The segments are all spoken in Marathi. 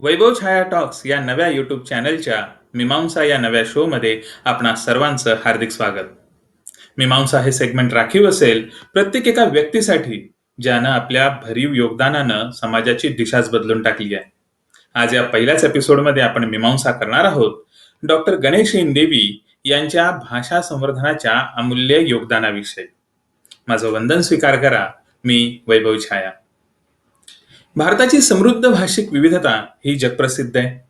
वैभव छाया टॉक्स या नव्या यूट्यूब चॅनलच्या मीमांसा या नव्या शोमध्ये आपणा सर्वांचं हार्दिक स्वागत. मीमांसा हे सेगमेंट राखीव असेल प्रत्येक एका व्यक्तीसाठी ज्यानं आपल्या भरीव योगदानानं समाजाची दिशाच बदलून टाकली आहे. आज या पहिल्याच एपिसोडमध्ये आपण मीमांसा करणार आहोत. डॉक्टर गणेश देवी यांच्या भाषा संवर्धनाच्या अमूल्य योगदानाविषयी. माझं वंदन स्वीकार करा मी वैभव छाया. भारताची समृद्ध भाषिक विविधता ही जगप्रसिद्ध आहे.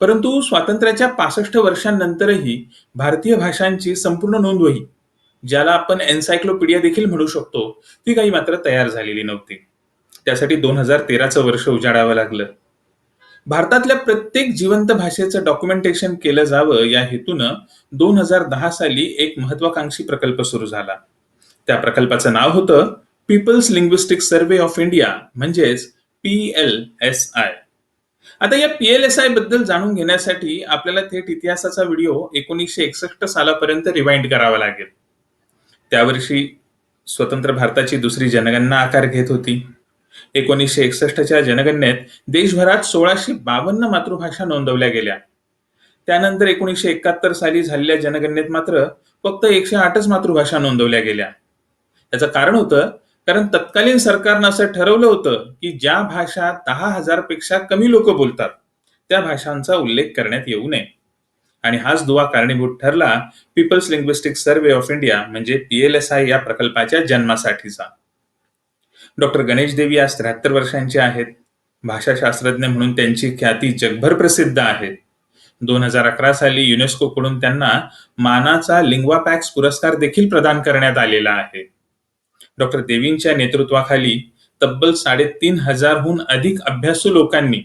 परंतु स्वातंत्र्याच्या पासष्ट वर्षांनंतरही भारतीय भाषांची संपूर्ण नोंदवही ज्याला आपण एन्सायक्लोपीडिया देखील म्हणू शकतो ती काही मात्र तयार झालेली नव्हती. त्यासाठी दोन हजार तेराचं वर्ष उजाडावं लागलं. भारतातल्या प्रत्येक जिवंत भाषेचं डॉक्युमेंटेशन केलं जावं या हेतूनं दोन हजार दहा साली एक महत्वाकांक्षी प्रकल्प सुरू झाला. त्या प्रकल्पाचं नाव होतं People's Linguistic Survey of India म्हणजेच पी एल एस आय आता या पी एल एस आयबद्दल जाणून घेण्यासाठी आपल्याला थेट इतिहासाचा व्हिडिओ एकोणीसशे एकसष्ट सालापर्यंत रिवाइंड करावा लागेल. त्यावर्षी स्वतंत्र भारताची दुसरी जनगणना आकार घेत होती. एकोणीसशे एकसष्टच्या जनगणनेत देशभरात सोळाशे बावन्न मातृभाषा नोंदवल्या गेल्या. त्यानंतर एकोणीसशे एकाहत्तर साली झालेल्या जनगणनेत मात्र फक्त एकशे आठच मातृभाषा नोंदवल्या गेल्या. याचं कारण होतं कारण तत्कालीन सरकारनं असं ठरवलं होतं की ज्या भाषा दहा हजारपेक्षा कमी लोक बोलतात त्या भाषांचा उल्लेख करण्यात येऊ नये. आणि हाच दुवा कारणीभूत ठरला People's Linguistic Survey of India म्हणजे पीएलएसआय या प्रकल्पाच्या जन्मासाठीचा. डॉक्टर गणेश देवी आज त्र्याहत्तर वर्षांचे आहेत. भाषाशास्त्रज्ञ म्हणून त्यांची ख्याती जगभर प्रसिद्ध आहे. दोन हजार अकरा साली युनेस्कोकडून त्यांना मानाचा लिंग्वा पॅक्स पुरस्कार देखील प्रदान करण्यात आलेला आहे. डॉक्टर देवींच्या नेतृत्वाखाली तब्बल साडेतीन हजारहून अधिक अभ्यासू लोकांनी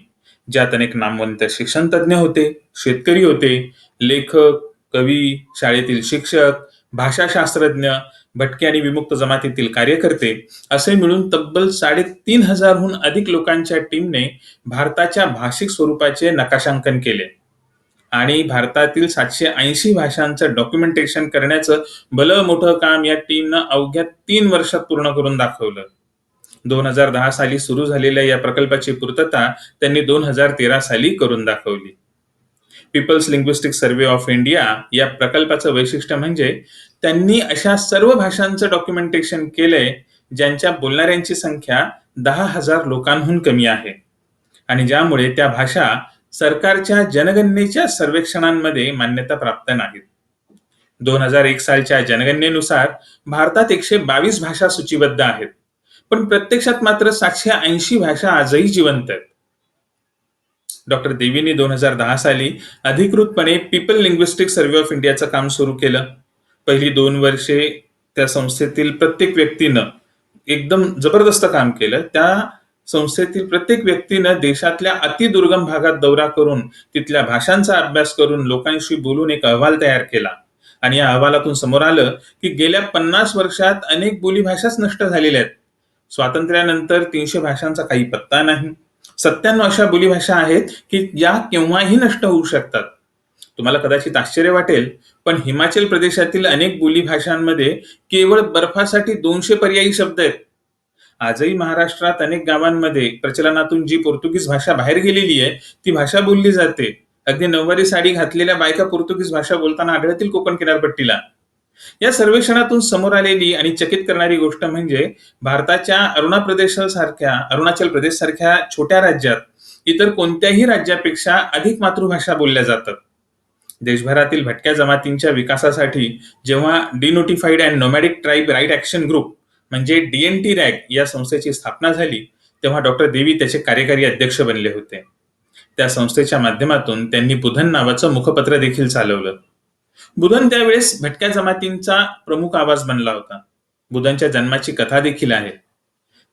ज्यात अनेक नामवंत शिक्षण तज्ञ होते शेतकरी होते लेखक कवी शाळेतील शिक्षक भाषाशास्त्रज्ञ भटके आणि विमुक्त जमातीतील कार्यकर्ते असे मिळून तब्बल साडेतीन हजारहून अधिक लोकांच्या टीमने भारताच्या भाषिक स्वरूपाचे नकाशांकन केले. आणि भारतातील सातशे ऐंशी भाषांचं डॉक्युमेंटेशन करण्याचं भलं मोठं काम या टीमनं अवघ्या तीन वर्षात पूर्ण करून दाखवलं. दोन हजार दहा साली सुरू झालेल्या या प्रकल्पाची पूर्तता त्यांनी दोन हजार तेरा साली करून दाखवली. People's Linguistic Survey of India या प्रकल्पाचं वैशिष्ट्य म्हणजे त्यांनी अशा सर्व भाषांचं डॉक्युमेंटेशन केलंय ज्यांच्या बोलणाऱ्यांची संख्या दहा हजार लोकांहून कमी आहे. आणि ज्यामुळे त्या भाषा सरकारच्या जनगणनेच्या सर्वेक्षणांमध्ये मान्यता प्राप्त नाहीत. दोन हजार एक सालच्या जनगणनेनुसार भारतात एकशे बावीस भाषा सूचीबद्ध आहेत. पण प्रत्यक्षात मात्र सातशे ऐंशी भाषा आजही जिवंत आहेत. डॉक्टर देवींनी दोन हजार दहा साली अधिकृतपणे पीपल लिंग्विस्टिक सर्व्हे ऑफ इंडियाचं काम सुरू केलं. पहिली दोन वर्षे त्या संस्थेतील प्रत्येक व्यक्तीनं एकदम जबरदस्त काम केलं. त्या संस्थेतील प्रत्येक व्यक्तीनं देशातल्या अतिदुर्गम भागात दौरा करून तिथल्या भाषांचा अभ्यास करून लोकांशी बोलून एक अहवाल तयार केला. आणि या अहवालातून समोर आलं की गेल्या पन्नास वर्षात अनेक बोलीभाषाच नष्ट झालेल्या आहेत. स्वातंत्र्यानंतर तीनशे भाषांचा काही पत्ता नाही. सत्त्याण्णव अशा बोलीभाषा आहेत की ज्या केव्हाही नष्ट होऊ शकतात. तुम्हाला कदाचित आश्चर्य वाटेल पण हिमाचल प्रदेशातील अनेक बोलीभाषांमध्ये केवळ बर्फासाठी दोनशे पर्यायी शब्द आहेत. आजही महाराष्ट्रात अनेक गावांमध्ये प्रचलनातून जी पोर्तुगीज भाषा बाहेर गेलेली आहे ती भाषा बोलली जाते. अगदी नऊवारी साडी घातलेल्या बायका पोर्तुगीज भाषा बोलताना आढळतील कोकण किनारपट्टीला. या सर्वेक्षणातून समोर आलेली आणि चकित करणारी गोष्ट म्हणजे भारताच्या अरुणा प्रदेश सारख्या अरुणाचल प्रदेश सारख्या छोट्या राज्यात इतर कोणत्याही राज्यापेक्षा अधिक मातृभाषा बोलल्या जातात. देशभरातील भटक्या जमातींच्या विकासासाठी जेव्हा denotified and nomadic tribe right action group म्हणजे डीएनटी रॅग या संस्थेची स्थापना झाली तेव्हा डॉक्टर देवी त्याचे कार्यकारी अध्यक्ष बनले होते. त्या संस्थेच्या माध्यमातून त्यांनी बुधन नावाचं मुखपत्र देखील चालवलं. बुधन त्यावेळेस भटक्या जमातींचा प्रमुख आवाज बनला होता. बुधनच्या जन्माची कथा देखील आहे.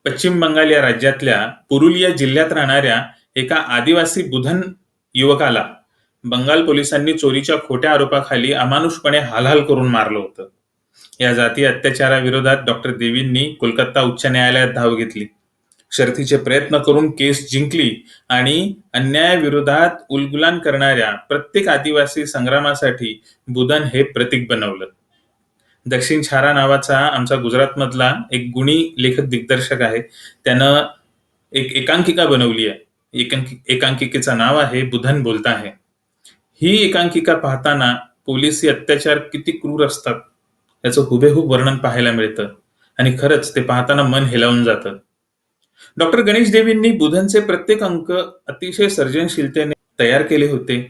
पश्चिम बंगाल या राज्यातल्या पुरुलिया जिल्ह्यात राहणाऱ्या एका आदिवासी बुधन युवकाला बंगाल पोलिसांनी चोरीच्या खोट्या आरोपाखाली अमानुषपणे हालहाल करून मारलं होतं. या जाती अत्याचाराविरोधात डॉक्टर देवींनी कोलकाता उच्च न्यायालयात धाव घेतली. शर्थीचे प्रयत्न करून केस जिंकली आणि अन्यायाविरोधात उलगुलान करणाऱ्या प्रत्येक आदिवासी संग्रामासाठी बुधन हे प्रतीक बनवलं. दक्षिण छारा नावाचा आमचा गुजरातमधला एक गुणी लेखक दिग्दर्शक आहे. त्यानं एक एकांकिका बनवली आहे. एकांकी एकांकिकेचं नाव आहे बुधन बोलता है ही एकांकिका पाहताना पोलिसी अत्याचार किती क्रूर असतात? याचं हुबेहूब वर्णन पाहायला मिळतं. आणि खरंच ते पाहताना मन हेलावून जातं. डॉक्टर गणेश देवींनी बुधनचे प्रत्येक अंक अतिशय सर्जनशीलतेने तयार केले होते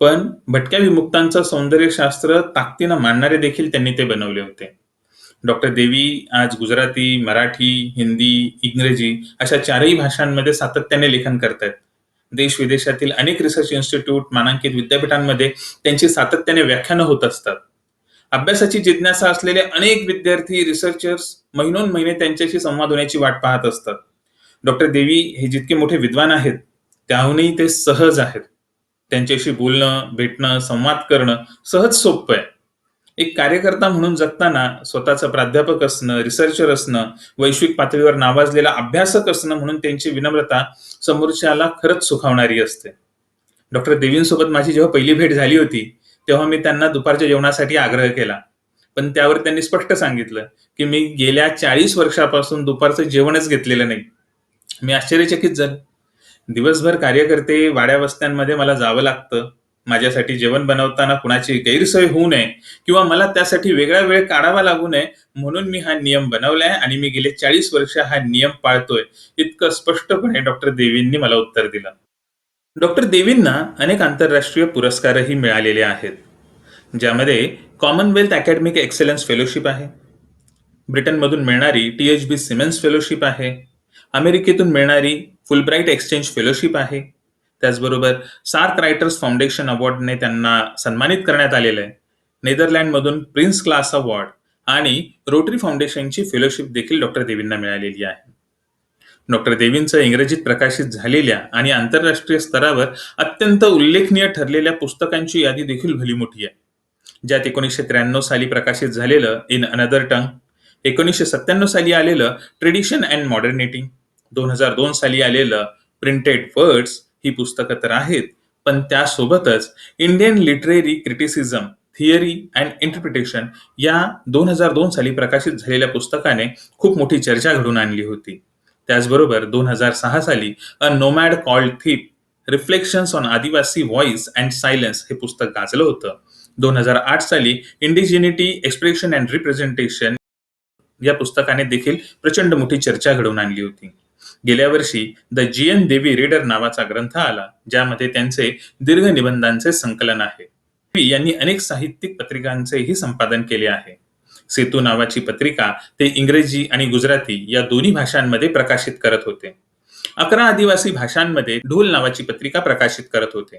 पण भटक्या विमुक्तांचं सौंदर्यशास्त्र ताकदीनं मांडणारे देखील त्यांनी ते बनवले होते. डॉक्टर देवी आज गुजराती मराठी हिंदी इंग्रजी अशा चारही भाषांमध्ये सातत्याने लेखन करतायत. देश विदेशातील अनेक रिसर्च इन्स्टिट्यूट मानांकित विद्यापीठांमध्ये त्यांची सातत्याने व्याख्यानं होत असतात. अभ्यासाची जिज्ञासा असलेले अनेक विद्यार्थी रिसर्चर्स महिनोन महिने त्यांच्याशी संवाद होण्याची वाट पाहत असतात. डॉक्टर देवी हे जितके मोठे विद्वान आहेत त्याहूनही ते सहज आहेत. त्यांच्याशी बोलणं भेटणं संवाद करणं सहज सोपं आहे. एक कार्यकर्ता म्हणून जगताना स्वतःचं प्राध्यापक असणं रिसर्चर असणं वैश्विक पातळीवर नावाजलेला अभ्यासक असणं म्हणून त्यांची विनम्रता समोरच्याला खरंच सुखावणारी असते. डॉक्टर देवींसोबत माझी जेव्हा पहिली भेट झाली होती तेव्हा मी त्यांना दुपारच्या जेवणासाठी आग्रह केला. पण त्यावर त्यांनी स्पष्ट सांगितलं की मी गेल्या चाळीस वर्षापासून दुपारचं जेवणच घेतलेलं नाही. मी आश्चर्यचकित जण दिवसभर कार्यकर्ते वाड्या वस्त्यांमध्ये मला जावं लागतं. माझ्यासाठी जेवण बनवताना कुणाची गैरसोय होऊ नये किंवा मला त्यासाठी वेगळा वेळ काढावा लागू नये म्हणून मी हा नियम बनवलाय आणि मी गेले चाळीस वर्ष हा नियम पाळतोय इतकं स्पष्टपणे डॉक्टर देवींनी मला उत्तर दिलं. डॉक्टर देवींना अनेक आंतरराष्ट्रीय पुरस्कारही मिळालेले आहेत ज्यामध्ये कॉमनवेल्थ अकॅडमिक एक्सलन्स फेलोशिप आहे ब्रिटनमधून मिळणारी T H B Siemens fellowship आहे अमेरिकेतून मिळणारी फुलब्राईट एक्सचेंज फेलोशिप आहे. त्याचबरोबर सार्क रायटर्स फाउंडेशन अवॉर्डने त्यांना सन्मानित करण्यात आलेलं आहे. नेदरलँडमधून प्रिन्स क्लास अवॉर्ड आणि रोटरी फाउंडेशनची फेलोशिप देखील डॉक्टर देवींना मिळालेली आहे. डॉक्टर देवींचं इंग्रजीत प्रकाशित झालेल्या आणि आंतरराष्ट्रीय स्तरावर अत्यंत उल्लेखनीय ठरलेल्या पुस्तकांची यादी देखील भली मोठी आहे. ज्यात एकोणीसशे त्र्याण्णव साली प्रकाशित झालेलं इन अनदर टंग एकोणीसशे सत्त्याण्णव साली आलेलं ट्रेडिशन अँड मॉडर्निटी दोन हजार दोन साली आलेलं प्रिंटेड वर्ड्स ही पुस्तकं तर आहेत पण त्यासोबतच Indian literary criticism theory and interpretation या दोन हजार दोन साली प्रकाशित झालेल्या पुस्तकाने खूप मोठी चर्चा घडून आणली होती. त्याचबरोबर दोन हजार सहा साली a nomad called thief reflections on adivasi voice and silence हे पुस्तक गाजलं होतं. दोन हजार आठ साली इंडिजिनिटी एक्सप्रेशन अँड रिप्रेझेंटेशन या पुस्तकाने देखील प्रचंड मोठी चर्चा घडवून आणली होती. गेल्या वर्षी the G N Devy reader नावाचा ग्रंथ आला ज्यामध्ये त्यांचे दीर्घ निबंधांचे संकलन आहे. यांनी अनेक साहित्यिक पत्रिकांचेही संपादन केले आहे. सेतू नावाची पत्रिका ते इंग्रजी आणि गुजराती या दोन्ही भाषांमध्ये प्रकाशित करत होते. अकरा आदिवासी भाषांमध्ये ढोल नावाची पत्रिका प्रकाशित करत होते.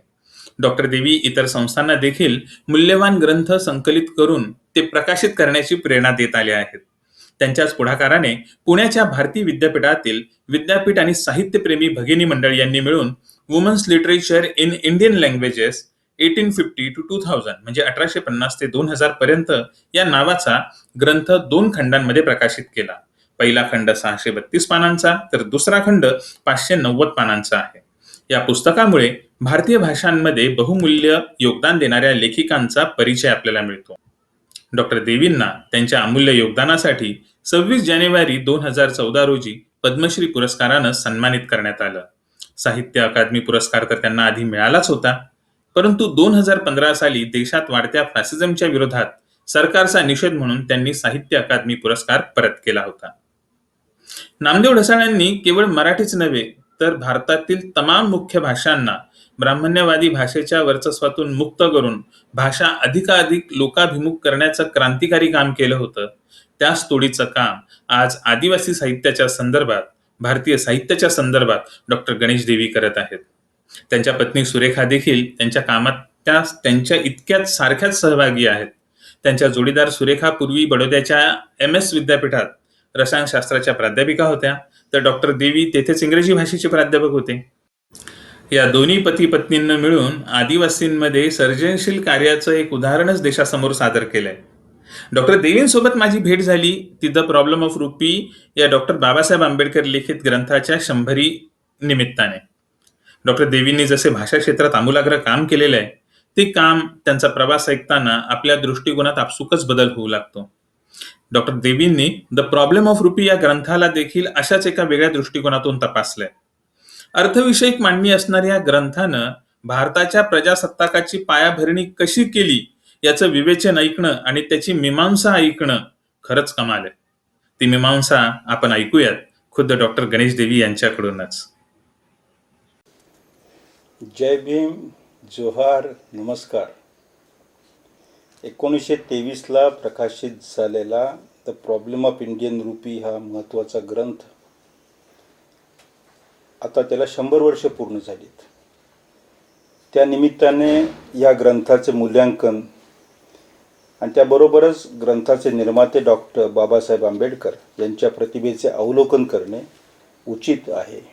डॉक्टर देवी इतर संस्थांना देखील मूल्यवान ग्रंथ संकलित करून ते प्रकाशित करण्याची प्रेरणा देत आले आहेत. त्यांच्याच पुढाकाराने पुण्याच्या भारतीय विद्यापीठातील विद्यापीठ आणि साहित्यप्रेमी भगिनी मंडळ यांनी मिळून women's literature in Indian languages eighteen fifty to two thousand म्हणजे अठराशे पन्नास ते दोन हजार पर्यंत या नावाचा ग्रंथ दोन खंडांमध्ये प्रकाशित केला. पहिला खंड सहाशे बत्तीस पानांचा तर दुसरा खंड पाचशे नव्वद पानांचा आहे. या पुस्तकामुळे भारतीय भाषांमध्ये बहुमूल्य योगदान देणाऱ्या लेखिकांचा परिचय आपल्याला मिळतो. डॉक्टर देवींना त्यांच्या अमूल्य योगदानासाठी सव्वीस जानेवारी दोन हजार चौदा रोजी पद्मश्री पुरस्कारानं सन्मानित करण्यात आलं. साहित्य अकादमी पुरस्कार तर त्यांना आधी मिळालाच होता. परंतु दोन हजार पंधरा साली देशात वाढत्या फॅसिझमच्या विरोधात सरकारचा निषेध म्हणून त्यांनी साहित्य अकादमी पुरस्कार परत केला होता. नामदेव ढसाळ्यांनी केवळ मराठीच नव्हे तर भारतातील तमाम मुख्य भाषांना ब्राह्मण्यवादी भाषेच्या वर्चस्वातून मुक्त करून भाषा अधिकाधिक लोकाभिमुख करण्याचं क्रांतिकारी काम केलं होतं. त्याच तोडीचं काम आज आदिवासी साहित्याच्या संदर्भात भारतीय साहित्याच्या संदर्भात डॉक्टर गणेश देवी करत आहेत. त्यांच्या पत्नी सुरेखा देखील त्यांच्या कामात त्या त्यांच्या इतक्याच सारख्याच सहभागी आहेत. त्यांच्या जोडीदार सुरेखा पूर्वी बडोद्याच्या एम एस विद्यापीठात रसायनशास्त्राच्या प्राध्यापिका होत्या. तर डॉक्टर देवी तेथेच इंग्रजी भाषेचे प्राध्यापक होते. या दोन्ही पती पत्नींना मिळून आदिवासींमध्ये सर्जनशील कार्याचं एक उदाहरणच देशासमोर सादर केलंय. डॉक्टर देवींसोबत माझी भेट झाली. ती द प्रॉब्लेम ऑफ रुपी या डॉक्टर बाबासाहेब आंबेडकर लिखित ग्रंथाच्या शंभरी निमित्ताने. डॉक्टर देवींनी जसे भाषा क्षेत्रात आमूलाग्र काम केलेलं आहे ते काम त्यांचा प्रवास ऐकताना आपल्या दृष्टिकोनात आपसुकच बदल होऊ लागतो. डॉक्टर देवींनी द प्रॉब्लेम ऑफ रुपी या ग्रंथाला देखील अशाच एका वेगळ्या दृष्टिकोनातून तपासलंय. अर्थविषयक मांडणी असणाऱ्या या ग्रंथानं भारताच्या प्रजासत्ताकाची पायाभरणी कशी केली याचं विवेचन ऐकणं आणि त्याची मीमांसा ऐकणं खरंच कमाल आहे. ती मीमांसा आपण ऐकूयात खुद्द डॉक्टर गणेश देवी यांच्याकडूनच. जय भीम जोहार नमस्कार. एकोणीसशे तेवीसला प्रकाशित झालेला the problem of Indian rupee हा महत्त्वाचा ग्रंथ. आता त्याला शंभर वर्ष पूर्ण झालीत. त्या निमित्ताने या ग्रंथाचे मूल्यांकन आणि त्याबरोबरच ग्रंथाचे निर्माते डॉक्टर बाबासाहेब आंबेडकर यांच्या प्रतिभेचे अवलोकन करणे उचित आहे.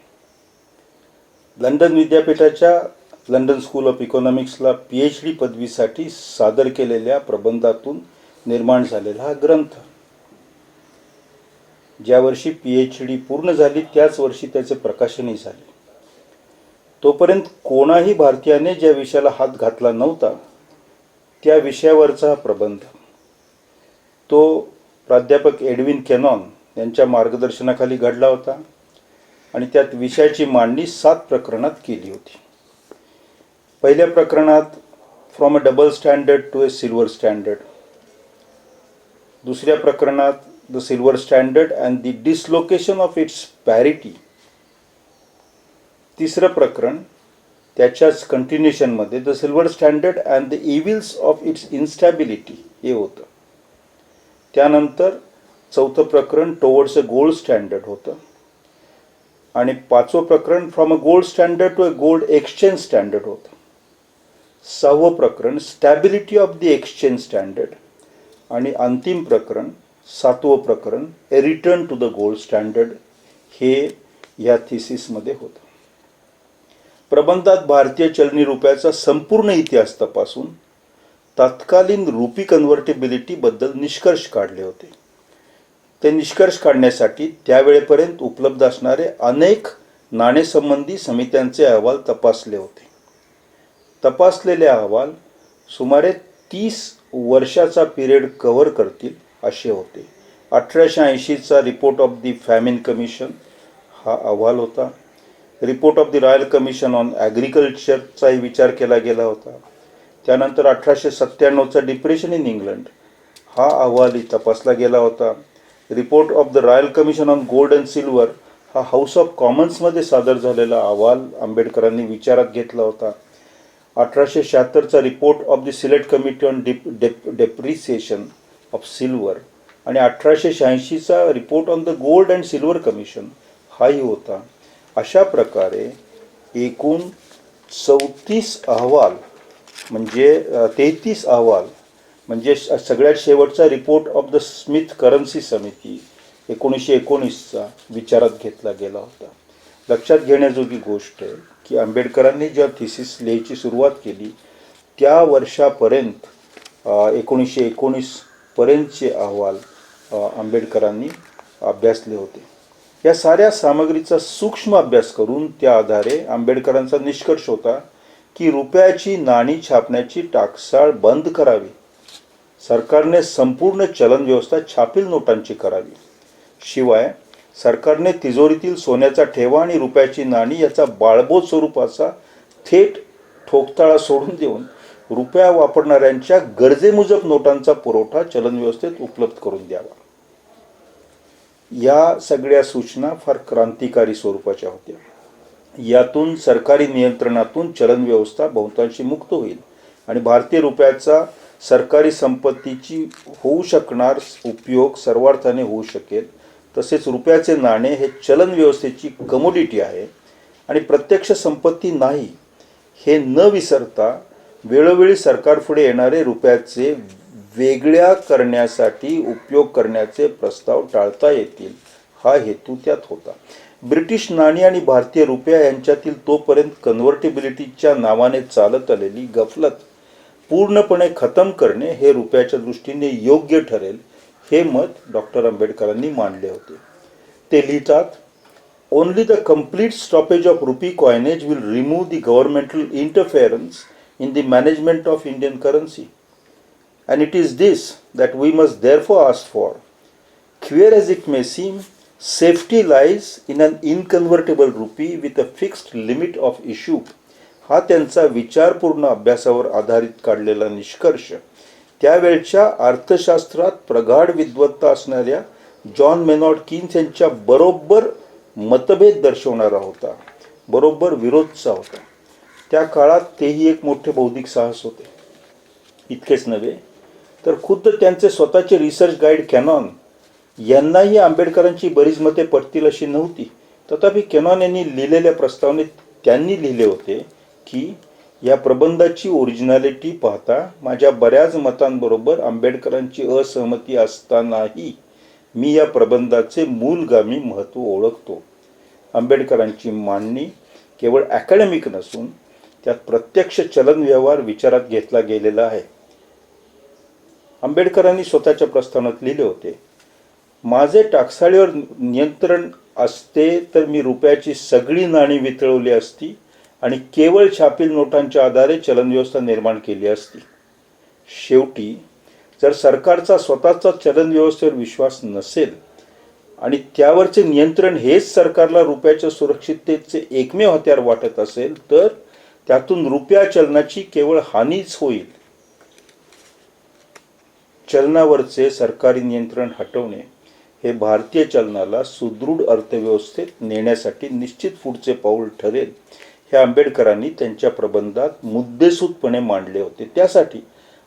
लंडन विद्यापीठाच्या लंडन स्कूल ऑफ इकॉनॉमिक्सला पी एच डी पदवीसाठी सादर केलेल्या प्रबंधातून निर्माण झालेला हा ग्रंथ. ज्या वर्षी पी एच डी पूर्ण झाली त्याच वर्षी त्याचे प्रकाशनही झाले. तोपर्यंत कोणाही भारतीयाने ज्या विषयाला हात घातला नव्हता त्या विषयावरचा हा प्रबंध. तो प्राध्यापक एडविन केनॉन यांच्या मार्गदर्शनाखाली घडला होता. आणि त्यात विषयाची मांडणी सात प्रकरणात केली होती. पहिल्या प्रकरणात from a double standard to a silver standard दुसऱ्या प्रकरणात the silver standard and the dislocation of its parity तिसरं प्रकरण त्याच्याच कंटिन्युएशनमध्ये the silver standard and the evils of its instability हे होतं. त्यानंतर चौथं प्रकरण टोवर्ड्स अ गोल्ड स्टँडर्ड होतं. आणि पाचवं प्रकरण from a gold standard to a gold exchange standard होतं. सहावं प्रकरण stability of the exchange standard आणि अंतिम प्रकरण सातवं प्रकरण a return to the gold standard हे या थिसिसमध्ये होतं. प्रबंधात भारतीय चलनी रुपयाचा संपूर्ण इतिहास तपासून तत्कालीन रुपी कन्व्हर्टेबिलिटीबद्दल निष्कर्ष काढले होते. ते निष्कर्ष काढण्यासाठी त्यावेळेपर्यंत उपलब्ध असणारे अनेक नाणेसंबंधी समित्यांचे अहवाल तपासले होते. तपासलेले अहवाल सुमारे तीस वर्षाचा पिरियड कव्हर करतील असे होते. अठराशे ऐंशीचा report of the famine commission हा अहवाल होता. Report of the royal commission on ॲग्रिकल्चरचाही विचार केला गेला होता. त्यानंतर अठराशे सत्त्याण्णवचा डिप्रेशन इन इंग्लंड हा अहवालही तपासला गेला होता. Report of the royal commission on gold and silver हा हाऊस ऑफ कॉमन्समध्ये सादर झालेला अहवाल आंबेडकरांनी विचारात घेतला होता. अठराशे शहात्तरचा report of the select committee on dip dep depreciation of silver आणि अठराशे शहाऐंशीचा report on the gold and silver commission हाही होता. अशा प्रकारे एकूण चौतीस अहवाल म्हणजे तेहतीस अहवाल म्हणजे सगळ्यात शेवटचा report of the Smith currency समिती एकोणीसशे एकोणीसचा विचारात घेतला गेला होता. लक्षात घेण्याजोगी गोष्ट आहे की आंबेडकरांनी जेव्हा थिसिस लिहायची सुरुवात केली त्या वर्षापर्यंत एकोणीसशे एकोणीसपर्यंतचे अहवाल आंबेडकरांनी अभ्यासले होते. या साऱ्या सामग्रीचा सूक्ष्म अभ्यास करून त्या आधारे आंबेडकरांचा निष्कर्ष होता की रुपयाची नाणी छापण्याची टाकसाळ बंद करावी. सरकारने संपूर्ण चलन व्यवस्था छापील नोटांची करावी. शिवाय सरकारने तिजोरीतील सोन्याचा ठेवा आणि रुपयाची नाणी याचा बाळबोध स्वरूपाचा थेट ठोकताळा सोडून देऊन रुपया वापरणाऱ्यांच्या गरजेमुजब नोटांचा पुरवठा चलन व्यवस्थेत उपलब्ध करून द्यावा. या सगळ्या सूचना फार क्रांतिकारी स्वरूपाच्या होत्या. यातून सरकारी नियंत्रणातून चलन व्यवस्था बहुतांशी मुक्त होईल आणि भारतीय रुपयाचा सरकारी संपत्तीची होऊ शकणार उपयोग सर्वार्थाने होऊ शकेल. तसेच रुपयाचे नाणे हे चलन व्यवस्थेची कमोडिटी आहे. आणि प्रत्यक्ष संपत्ती नाही हे न विसरता वेळोवेळी सरकारपुढे येणारे रुपयाचे वेगळ्या करण्यासाठी उपयोग करण्याचे प्रस्ताव टाळता येतील. हा हेतू त्यात होता. ब्रिटिश नाणी आणि भारतीय रुपया यांच्यातील तोपर्यंत कन्व्हर्टेबिलिटीच्या नावाने चालत आलेली गफलत पूर्णपणे खतम करणे हे रुपयाच्या दृष्टीने योग्य ठरेल हे मत डॉक्टर आंबेडकरांनी मांडले होते. ते लिहितात only the complete stoppage of rupee coinage will remove the governmental interference in the management of Indian currency and it is this that we must therefore as for cure as it may seem safety lies in an inconvertible rupee with a fixed limit of issue हा त्यांचा विचारपूर्ण अभ्यासावर आधारित काढलेला निष्कर्ष. त्यावेळच्या अर्थशास्त्रात प्रगाढ विद्वत्ता असणाऱ्या जॉन मेनॉट किन्स यांच्या बरोबर मतभेद दर्शवणारा होता. बरोबर विरोधचा होता. त्या काळात तेही एक मोठे बौद्धिक साहस होते. इतकेच नव्हे तर खुद्द त्यांचे स्वतःचे रिसर्च गाईड कॅनॉन यांनाही आंबेडकरांची बरीच मते पटतील अशी नव्हती. तथापि कॅनॉन यांनी लिहिलेल्या प्रस्तावनेत त्यांनी लिहिले होते की या प्रबंधाची ओरिजिनॅलिटी पाहता माझ्या बऱ्याच मतांबरोबर आंबेडकरांची असहमती असतानाही मी या प्रबंधाचे मूलगामी महत्त्व ओळखतो. आंबेडकरांची मांडणी केवळ अकॅडमिक नसून त्यात प्रत्यक्ष चलन व्यवहार विचारात घेतला गेलेला आहे. आंबेडकरांनी स्वतःच्या प्रस्थानात लिहिले होते माझे टाकसाळीवर नियंत्रण असते तर मी रुपयाची सगळी नाणी वितळवली असती आणि केवळ छापील नोटांच्या आधारे चलनव्यवस्था निर्माण केली असती. शेवटी जर सरकारचा स्वतःचा चलनव्यवस्थेवर विश्वास नसेल आणि त्यावरचे नियंत्रण हेच सरकारला रुपयाच्या सुरक्षिततेचे एकमेव हत्यार वाटत असेल तर त्यातून रुपया चलनाची केवळ हानीच होईल. चलनावरचे सरकारी नियंत्रण हटवणे हे भारतीय चलनाला सुदृढ अर्थव्यवस्थेत नेण्यासाठी निश्चित पुढचे पाऊल ठरेल हे आंबेडकरांनी त्यांच्या प्रबंधात मुद्देसूदपणे मांडले होते. त्यासाठी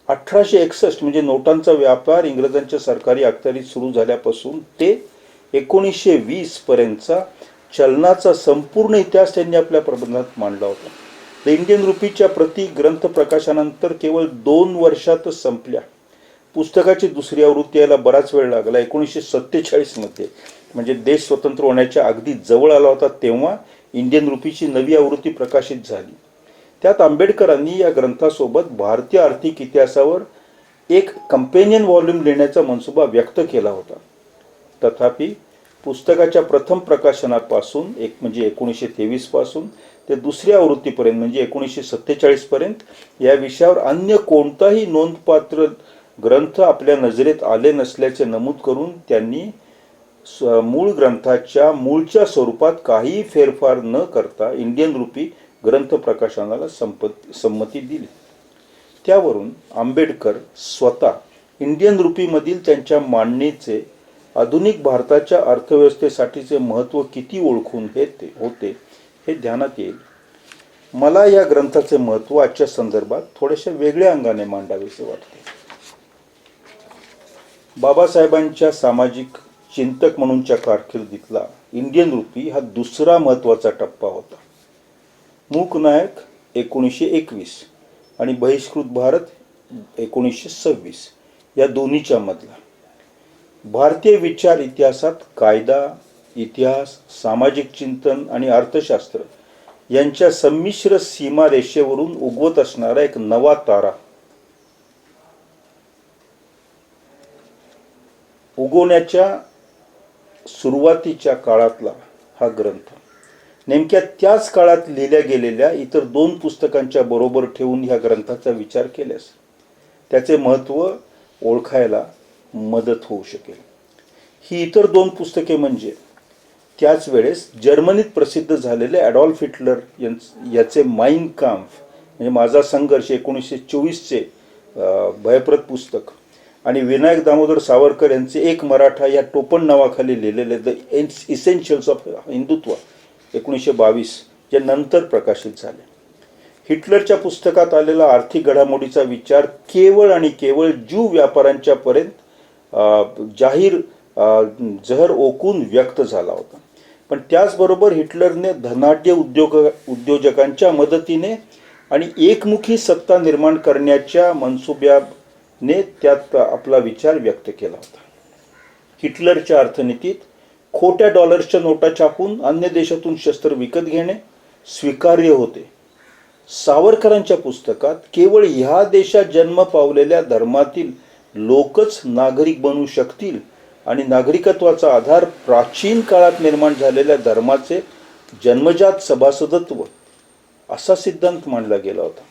अठराशे एकसष्ट म्हणजे नोटांचा व्यापार इंग्रजांच्या सरकारी अखत्यारीत सुरू झाल्यापासून ते एकोणीसशे वीस पर्यंतचा चलनाचा संपूर्ण इतिहास त्यांनी आपल्या प्रबंधात मांडला होता. द इंडियन रुपीच्या प्रति ग्रंथ प्रकाशनानंतर केवळ दोन वर्षातच संपल्या. पुस्तकाची दुसरी आवृत्ती यायला बराच वेळ लागला. एकोणीसशे सत्तेचाळीसमध्ये म्हणजे देश स्वतंत्र होण्याच्या अगदी जवळ आला होता तेव्हा इंडियन रुपीची नवी आवृत्ती प्रकाशित झाली. त्यात आंबेडकरांनी या ग्रंथासोबत भारतीय आर्थिक इतिहासावर एक कंपेनियन व्हॉल्यूम लिहिण्याचा मनसुबा व्यक्त केला होता. तथापि पुस्तकाच्या प्रथम प्रकाशनापासून एक म्हणजे एकोणीसशे तेवीसपासून ते दुसऱ्या आवृत्तीपर्यंत म्हणजे एकोणीसशे सत्तेचाळीसपर्यंत या विषयावर अन्य कोणताही नोंदपात्र ग्रंथ आपल्या नजरेत आले नसल्याचे नमूद करून त्यांनी मूळ ग्रंथाच्या मूळच्या स्वरूपात काहीही फेरफार न करता इंडियन रुपी ग्रंथ प्रकाशनाला संपत संमती दिली. त्यावरून आंबेडकर स्वतः इंडियन रुपीमधील त्यांच्या मांडणीचे आधुनिक भारताच्या अर्थव्यवस्थेसाठीचे महत्त्व किती ओळखून हे ते होते हे ध्यानात येईल. मला या ग्रंथाचे महत्त्व आजच्या संदर्भात थोड्याशा वेगळ्या अंगाने मांडावेसे वाटते. बाबासाहेबांच्या सामाजिक चिंतक म्हणूनच्या कारकिर्दीतला इंडियन रुपी हा दुसरा महत्त्वाचा टप्पा होता. मूक नायक एकोणीसशे एकवीस आणि बहिष्कृत भारत एकोणीसशे सव्वीस या दोन्हीच्या मधला. भारतीय विचार इतिहासात कायदा इतिहास सामाजिक चिंतन आणि अर्थशास्त्र यांच्या संमिश्र सीमारेषेवरून उगवत असणारा एक नवा तारा. उगवण्याच्या सुरुवातीच्या काळातला हा ग्रंथ. नेमक्या त्याच काळात लिहिल्या गेलेल्या इतर दोन पुस्तकांच्या बरोबर ठेवून ह्या ग्रंथाचा विचार केल्यास त्याचे महत्त्व ओळखायला मदत होऊ शकेल. ही इतर दोन पुस्तके म्हणजे त्याच वेळेस जर्मनीत प्रसिद्ध झालेले ॲडॉल्फ हिटलर यांच- याचे माइन काम्फ म्हणजे माझा संघर्ष एकोणीसशे चोवीसचे भयप्रद पुस्तक. आणि विनायक दामोदर सावरकर यांचे एक मराठा या टोपण नावाखाली लिहिलेले द इसेन्शियल्स ऑफ हिंदुत्व एकोणीसशे बावीस जे नंतर प्रकाशित झाले. हिटलरच्या पुस्तकात आलेला आर्थिक घडामोडीचा विचार केवळ आणि केवळ ज्यू व्यापाऱ्यांच्या पर्यंत जाहीर जहर ओकून व्यक्त झाला होता. पण त्याचबरोबर हिटलरने धनाढ्य उद्योग उद्योजकांच्या मदतीने आणि एकमुखी सत्ता निर्माण करण्याच्या मनसुब्या ने त्यात आपला विचार व्यक्त केला होता. हिटलरच्या अर्थनीतीत खोट्या डॉलर्सच्या नोटा छापून अन्य देशातून शस्त्र विकत घेणे स्वीकार्य होते. सावरकरांच्या पुस्तकात केवळ ह्या देशात जन्म पावलेल्या धर्मातील लोकच नागरिक बनू शकतील आणि नागरिकत्वाचा आधार प्राचीन काळात निर्माण झालेल्या धर्माचे जन्मजात सभासदत्व असा सिद्धांत मांडला गेला होता.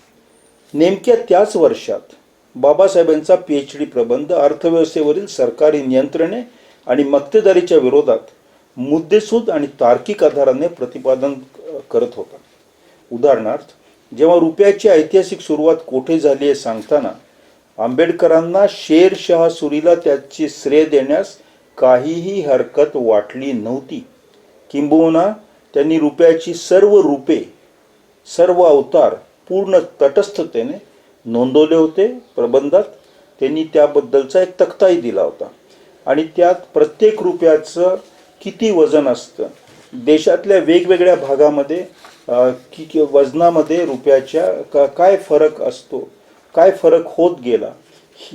नेमक्या त्याच वर्षात बाबासाहेबांचा पीएच डी प्रबंध अर्थव्यवस्थेवरील सरकारी नियंत्रणे आणि मक्तेदारीच्या विरोधात मुद्देसूद आणि तार्किक आधाराने प्रतिपादन करत होता. उदाहरणार्थ जेव्हा रुपयाची ऐतिहासिक सुरुवात कोठे झाली हे सांगताना आंबेडकरांना शेरशहा सुरीला त्याचे श्रेय देण्यास काहीही हरकत वाटली नव्हती. किंबहुना त्यांनी रुपयाची सर्व रूपे सर्व अवतार पूर्ण तटस्थतेने नोंदवले होते प्रबंधात. त्यांनी त्याबद्दलचा एक तक्ताही दिला होता. आणि त्यात प्रत्येक रुपयाचं किती वजन असतं? देशातल्या वेगवेगळ्या भागामध्ये कि कि- वजनामध्ये रुपयाच्या का काय फरक असतो? काय फरक होत गेला?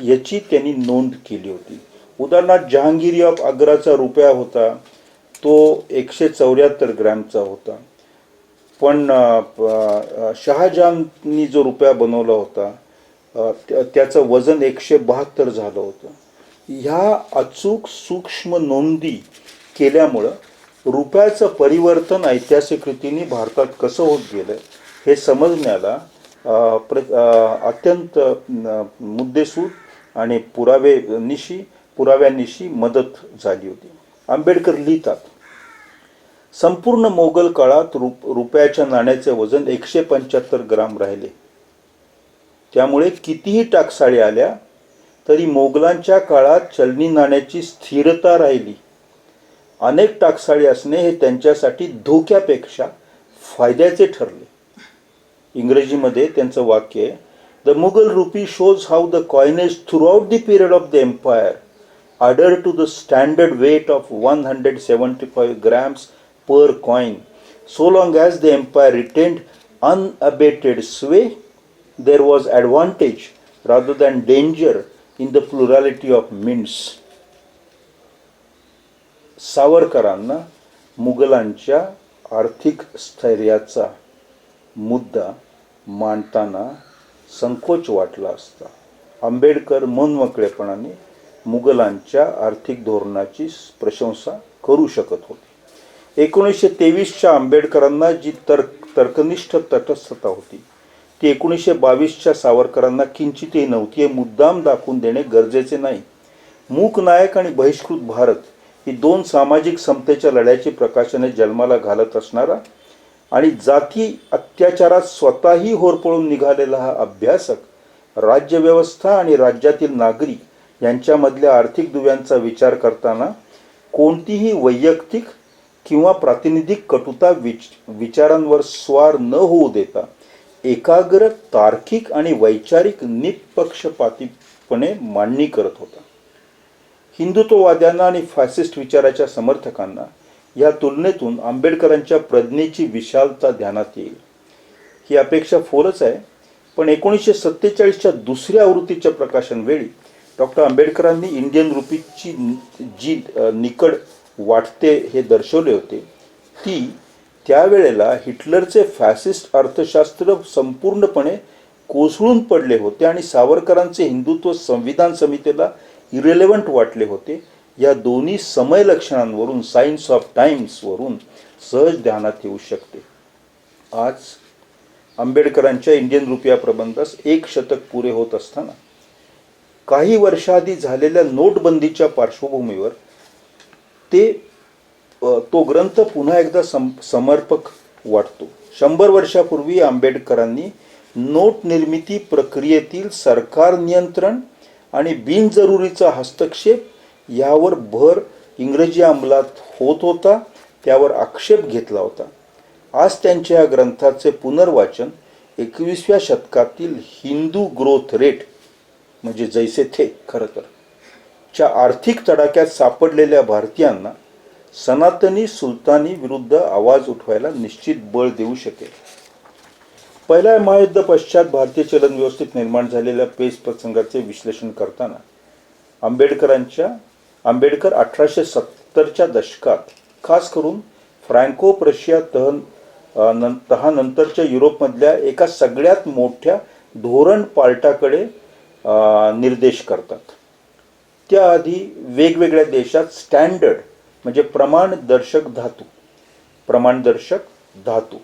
याची त्यांनी नोंद केली होती. उदाहरणार्थ जहांगीरी ऑफ आग्राचा रुपया होता तो एकशे चौऱ्याहत्तर ग्रॅमचा होता. पण शहाजहाननी जो रुपया बनवला होता त्याचं वजन एकशे बहात्तर झालं होतं. ह्या अचूक सूक्ष्म नोंदी केल्यामुळं रुपयाचं परिवर्तन ऐतिहासिक रीतीने भारतात कसं होत गेलं हे समजण्याला प्र अत्यंत मुद्देसूद आणि पुरावे निशी पुराव्यानिशी मदत झाली होती. आंबेडकर लिहितात संपूर्ण मोगल काळात रुप रुपयाच्या नाण्याचे वजन एकशे पंच्याहत्तर ग्राम राहिले. त्यामुळे कितीही टाकसाळी आल्या तरी मोगलांच्या काळात चलनी नाण्याची स्थिरता राहिली. अनेक टाकसाळी असणे हे त्यांच्यासाठी धोक्यापेक्षा फायद्याचे ठरले. इंग्रजीमध्ये त्यांचं वाक्य आहे the Mughal rupee shows how the coinage throughout the period of the empire order to the standard weight of one hundred seventy five grams per coin. So long as the empire retained unabated sway, there was advantage rather than danger in the plurality of mints. सावरकरांना मुघलांच्या आर्थिक स्थैर्याचा मुद्दा मांडताना संकोच वाटला असता आंबेडकर मनमोकळेपणाने मुघलांच्या आर्थिक धोरणाची प्रशंसा करू शकत होते एकोणीसशे तेवीसच्या आंबेडकरांना जी तर्क तर्कनिष्ठ तटस्थता होती ती एकोणीसशे बावीसच्या सावरकरांना किंचितही नव्हती. हे मुद्दाम दाखवून देणे गरजेचे नाही. मूक नायक आणि बहिष्कृत भारत ही दोन सामाजिक समतेच्या लढ्याची प्रकाशने जन्माला घालत असणारा आणि जाती अत्याचारात स्वतःही होरपळून निघालेला हा अभ्यासक राज्यव्यवस्था आणि राज्यातील नागरिक यांच्यामधल्या आर्थिक दुव्यांचा विचार करताना कोणतीही वैयक्तिक किंवा प्रातिनिधिक कटुता विच विचारांवर स्वार न होऊ देता एकाग्र तार्किक आणि वैचारिक निपक्षपातीपणे मांडणी करत होता. हिंदुत्ववाद्यांना आणि फॅसिस्ट विचाराच्या समर्थकांना या तुलनेतून आंबेडकरांच्या प्रज्ञेची विशालता ध्यानात येईल. ही अपेक्षा फोलच आहे पण एकोणीसशे सत्तेचाळीसच्या दुसऱ्या आवृत्तीच्या प्रकाशनवेळी डॉक्टर आंबेडकरांनी इंडियन रुपीची जी निकड वाटते हे दर्शवले होते ती त्यावेळेला हिटलरचे फॅसिस्ट अर्थशास्त्र संपूर्णपणे कोसळून पडले होते आणि सावरकरांचे हिंदुत्व संविधान समितीला इरेलेवंट वाटले होते. या दोन्ही समय लक्षणांवरून सायन्स ऑफ टाइम्सवरून सहज ध्यानात येऊ शकते. आज आंबेडकरांच्या इंडियन रुपया प्रबंधास एक शतक पुरे होत असताना काही वर्षाआधी झालेल्या नोटबंदीच्या पार्श्वभूमीवर ते तो ग्रंथ पुन्हा एकदा सम समर्पक वाटतो. शंभर वर्षापूर्वी आंबेडकरांनी नोट निर्मिती प्रक्रियेतील सरकार नियंत्रण आणि बिनजरुरीचा हस्तक्षेप यावर भर इंग्रजी अंमलात होत होता त्यावर आक्षेप घेतला होता. आज त्यांच्या या ग्रंथाचे पुनर्वाचन एकवीसव्या शतकातील हिंदू ग्रोथ रेट म्हणजे जैसे थे खरं तर. च्या आर्थिक तडाख्यात सापडलेल्या भारतीयांना सनातनी सुलतानी विरुद्ध आवाज उठवायला निश्चित बळ देऊ शकेल. पहिल्या महायुद्ध पश्चात भारतीय चलन व्यवस्थेत निर्माण झालेल्या पेस प्रसंगाचे विश्लेषण करताना आंबेडकरांच्या आंबेडकर अठराशे सत्तरच्या दशकात खास करून फ्रँको प्रशिया तहन तहानंतरच्या युरोपमधल्या एका सगळ्यात मोठ्या धोरण पार्टाकडे निर्देश करतात. त्याआधी वेगवेगळ्या देशात स्टँडर्ड म्हणजे प्रमाणदर्शक धातू प्रमाणदर्शक धातू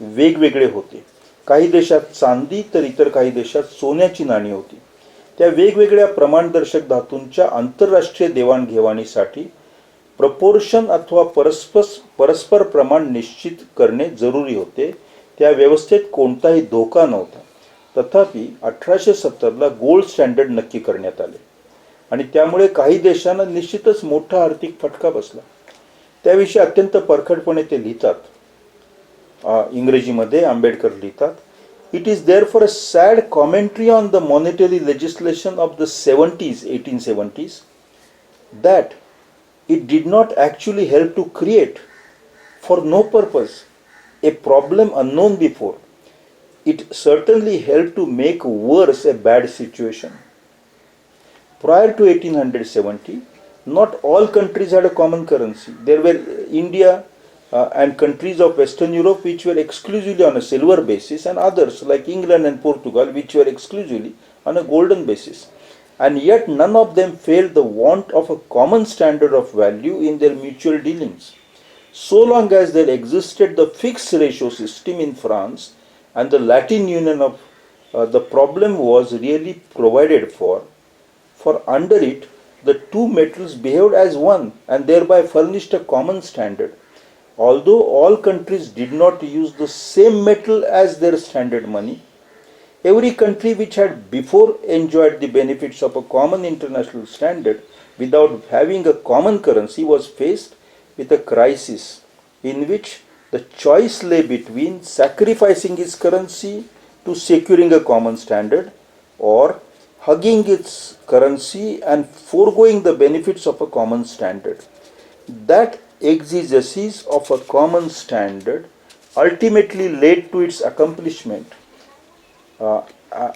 वेगवेगळे होते. काही देशात चांदी तर इतर काही देशात सोन्याची नाणी होती. त्या वेगवेगळ्या प्रमाणदर्शक धातूंच्या आंतरराष्ट्रीय देवाणघेवाणीसाठी प्रपोर्शन अथवा परस्पर परस्पर प्रमाण निश्चित करणे जरुरी होते. त्या व्यवस्थेत कोणताही धोका नव्हता. तथापि अठराशे सत्तरला गोल्ड स्टँडर्ड नक्की करण्यात आले. आणि त्यामुळे काही देशांना निश्चितच मोठा आर्थिक फटका बसला. त्याविषयी अत्यंत परखडपणे ते लिहितात. इंग्रजीमध्ये आंबेडकर लिहितात it is therefore a sad commentary on the monetary legislation of the seventies eighteen seventies that it did not actually help to create for no purpose a problem unknown before it certainly help to make worse a bad situation Prior to 1870, not all countries had a common currency. There were India uh, and countries of Western Europe which were exclusively on a silver basis, and others like England and Portugal which were exclusively on a golden basis. And yet, none of them failed the want of a common standard of value in their mutual dealings. So long as there existed the fixed ratio system in France and the Latin Union of uh, the problem was really provided for, for under it the two metals behaved as one and thereby furnished a common standard. Although all countries did not use the same metal as their standard money, every country which had before enjoyed the benefits of a common international standard without having a common currency was faced with a crisis in which the choice lay between sacrificing its currency to securing a common standard or hugging its currency and foregoing the benefits of a common standard. That exegesis of a common standard ultimately led to its accomplishment. Uh,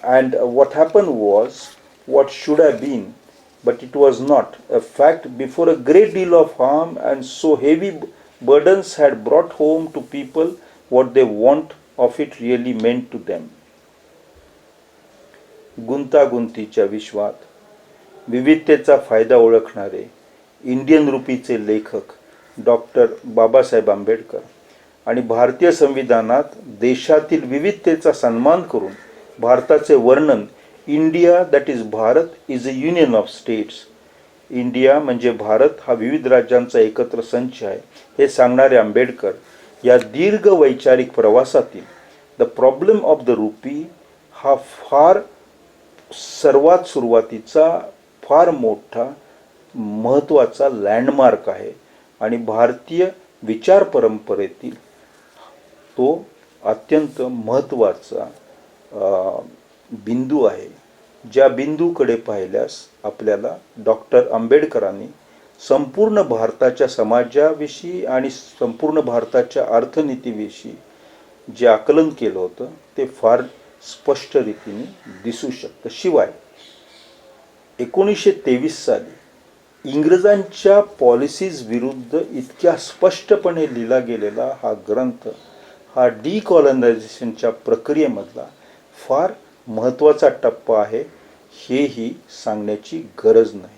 and what happened was what should have been, but it was not. A fact before a great deal of harm and so heavy burdens had brought home to people what they want of it really meant to them. गुंतागुंतीच्या विश्वात विविधतेचा फायदा ओळखणारे इंडियन रुपीचे लेखक डॉक्टर बाबासाहेब आंबेडकर आणि भारतीय संविधानात देशातील विविधतेचा सन्मान करून भारताचे वर्णन India that is Bharat is a union of states India म्हणजे भारत हा विविध राज्यांचा एकत्र संच आहे हे सांगणारे आंबेडकर या दीर्घ वैचारिक प्रवासातील the problem of the rupee हा फार सर्वात सुरुवातीचा फार मोठा महत्त्वाचा लँडमार्क आहे. आणि भारतीय विचार परंपरेतील तो अत्यंत महत्त्वाचा बिंदू आहे. ज्या बिंदूकडे पाहिल्यास आपल्याला डॉक्टर आंबेडकरांनी संपूर्ण भारताच्या समाजाविषयी आणि संपूर्ण भारताच्या अर्थनीतीविषयी जे आकलन केलं होतं ते फार स्पष्ट रीतीने दिसू शकतं. शिवाय एकोणीसशे तेवीस साली इंग्रजांच्या पॉलिसीज विरुद्ध इतक्या स्पष्टपणे लिहिला गेलेला हा ग्रंथ हा डिकॉलनायझेशनच्या प्रक्रियेमधला फार महत्त्वाचा टप्पा आहे हेही सांगण्याची गरज नाही.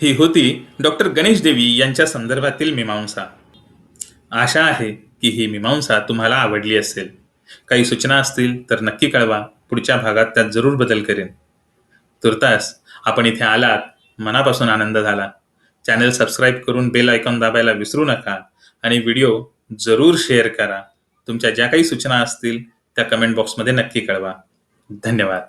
ही होती डॉक्टर गणेश देवी यांच्या संदर्भातील मीमांसा. आशा आहे की ही मीमांसा तुम्हाला आवडली असेल. काही सूचना असतील तर नक्की कळवा. पुढच्या भागात त्यात जरूर बदल करेन. तुर्तास आपण इथे आलात. मनापासून आनंद झाला. चॅनल सबस्क्राईब करून बेल आयकॉन दाबायला विसरू नका आणि व्हिडिओ जरूर शेअर करा. तुमच्या ज्या काही सूचना असतील त्या कमेंट बॉक्समध्ये नक्की कळवा. धन्यवाद.